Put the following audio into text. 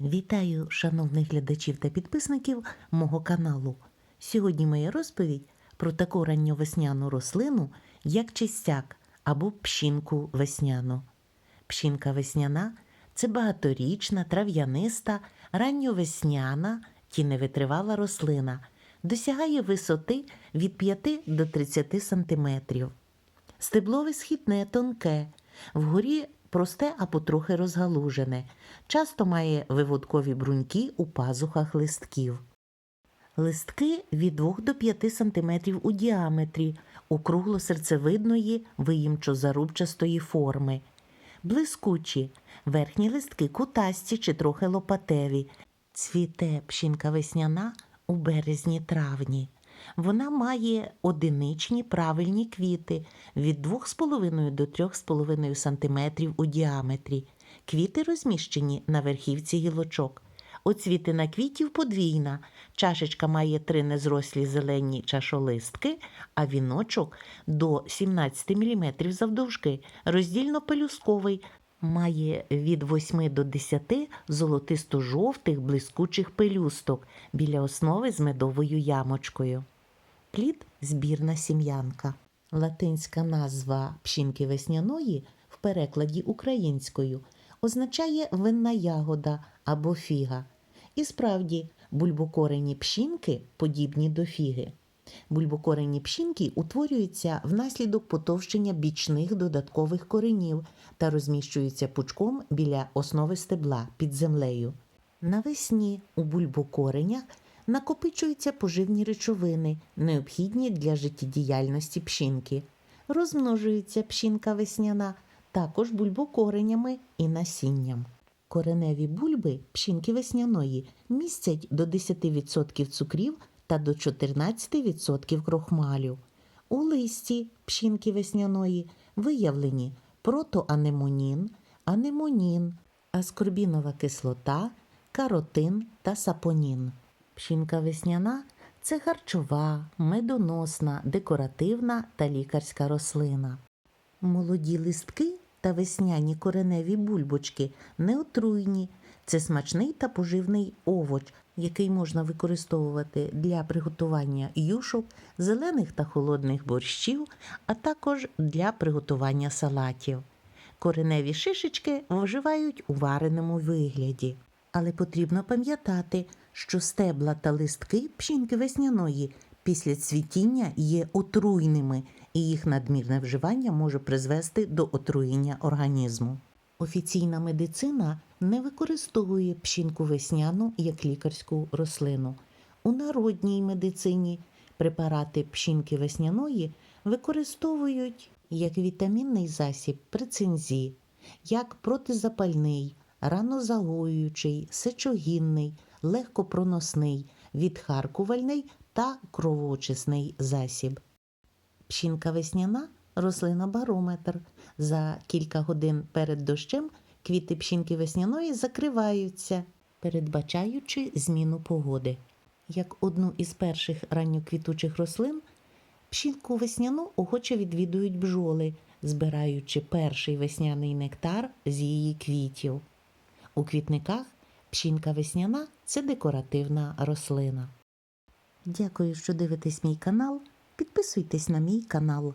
Вітаю шановних глядачів та підписників мого каналу. Сьогодні моя розповідь про таку ранньовесняну рослину, як чистяк або пшінку весняну. Пшінка весняна це багаторічна, трав'яниста, ранньовесняна, тіневитривала рослина, досягає висоти від 5 до 30 см. Стеблове східне тонке, вгорі просте або трохи розгалужене, часто має виводкові бруньки у пазухах листків. Листки від 2 до 5 см у діаметрі, округло-серцевидної виїмчо-зарубчастої форми. Блискучі, верхні листки кутасті чи трохи лопатеві. Цвіте пшінка весняна у березні-травні. Вона має одиничні правильні квіти від 2,5 до 3,5 см у діаметрі. Квіти розміщені на верхівці гілочок. Оцвітина квітів подвійна. Чашечка має три незрослі зелені чашолистки, а віночок до 17 мм завдовжки, роздільно-пелюсковий, має від 8 до 10 золотисто-жовтих блискучих пелюсток біля основи з медовою ямочкою. Плід збірна сім'янка. Латинська назва пшінки весняної в перекладі українською означає винна ягода або фіга. І справді, бульбокорені пшінки подібні до фіги. Бульбокорені пшінки утворюються внаслідок потовщення бічних додаткових коренів та розміщуються пучком біля основи стебла під землею. Навесні у бульбокоренях накопичуються поживні речовини, необхідні для життєдіяльності пшінки. Розмножується пшінка весняна також бульбокоренями і насінням. Кореневі бульби пшінки весняної містять до 10% цукрів та до 14% крохмалю. У листі пшінки весняної виявлені протоанемонін, анемонін, аскорбінова кислота, каротин та сапонін. Пшінка весняна це харчова, медоносна, декоративна та лікарська рослина. Молоді листки та весняні кореневі бульбочки неотруйні. Це смачний та поживний овоч, який можна використовувати для приготування юшок, зелених та холодних борщів, а також для приготування салатів. Кореневі шишечки вживають у вареному вигляді. Але потрібно пам'ятати, що стебла та листки пшінки весняної після цвітіння є отруйними, і їх надмірне вживання може призвести до отруєння організму. Офіційна медицина не використовує пшінку весняну як лікарську рослину. У народній медицині препарати пшінки весняної використовують як вітамінний засіб при цинзі, як протизапальний, ранозагоюючий, сечогінний, легкопроносний, відхаркувальний та кровоочисний засіб. Пшінка весняна рослина барометр. За кілька годин перед дощем квіти пшінки весняної закриваються, передбачаючи зміну погоди. Як одну із перших ранньоквітучих рослин, пшінку весняну охоче відвідують бджоли, збираючи перший весняний нектар з її квітів. У квітниках пшінка весняна це декоративна рослина. Дякую, що дивитесь мій канал. Підписуйтесь на мій канал.